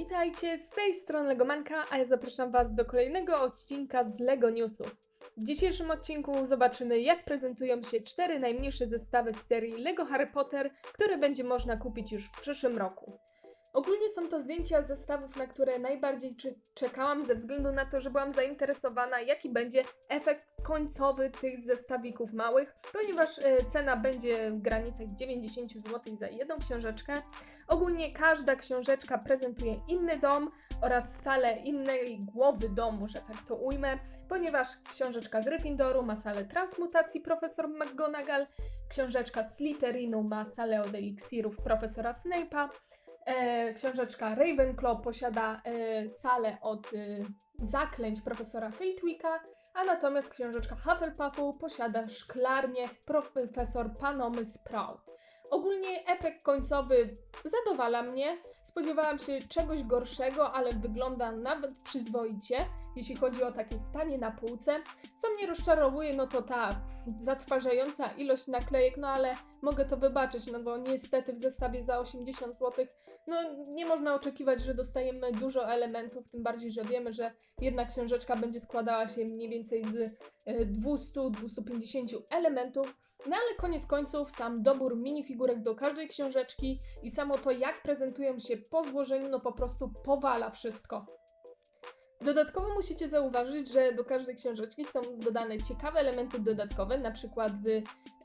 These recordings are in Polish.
Witajcie, z tej strony Legomanka, a ja zapraszam Was do kolejnego odcinka z Lego Newsów. W dzisiejszym odcinku zobaczymy, jak prezentują się cztery najmniejsze zestawy z serii Lego Harry Potter, które będzie można kupić już w przyszłym roku. Ogólnie są to zdjęcia zestawów, na które najbardziej czekałam, ze względu na to, że byłam zainteresowana, jaki będzie efekt końcowy tych zestawików małych, ponieważ e, cena będzie w granicach 90 zł za jedną książeczkę. Ogólnie każda książeczka prezentuje inny dom oraz salę innej głowy domu, że tak to ujmę, ponieważ książeczka Gryffindoru ma salę transmutacji profesor McGonagall, książeczka Slytherinu ma salę od eliksirów profesora Snape'a, książeczka Ravenclaw posiada e, salę od e, zaklęć profesora Flitwicka, a natomiast książeczka Hufflepuffu posiada szklarnię profesor Panomy Sprout. Ogólnie efekt końcowy zadowala mnie. Spodziewałam się czegoś gorszego, ale wygląda nawet przyzwoicie, jeśli chodzi o takie stanie na półce. Co mnie rozczarowuje, no to ta zatrważająca ilość naklejek, no ale mogę to wybaczyć, no bo niestety w zestawie za 80 zł, no nie można oczekiwać, że dostajemy dużo elementów, tym bardziej, że wiemy, że jedna książeczka będzie składała się mniej więcej z e, 200-250 elementów. No ale koniec końców sam dobór minifigurek do każdej książeczki i samo to jak prezentują się po złożeniu, no po prostu powala wszystko. Dodatkowo musicie zauważyć, że do każdej książeczki są dodane ciekawe elementy dodatkowe, na przykład w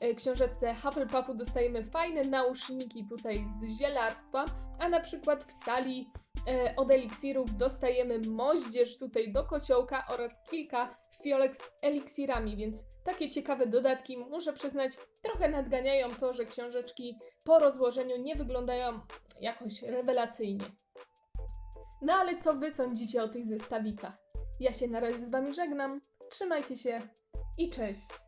e, książeczce Hufflepuffu dostajemy fajne nauszniki tutaj z zielarstwa, a na przykład w sali e, od eliksirów dostajemy moździerz tutaj do kociołka oraz kilka fiolek z eliksirami, więc takie ciekawe dodatki, muszę przyznać, trochę nadganiają to, że książeczki po rozłożeniu nie wyglądają jakoś rewelacyjnie. No ale co wy sądzicie o tych zestawikach? Ja się na razie z wami żegnam, trzymajcie się i cześć!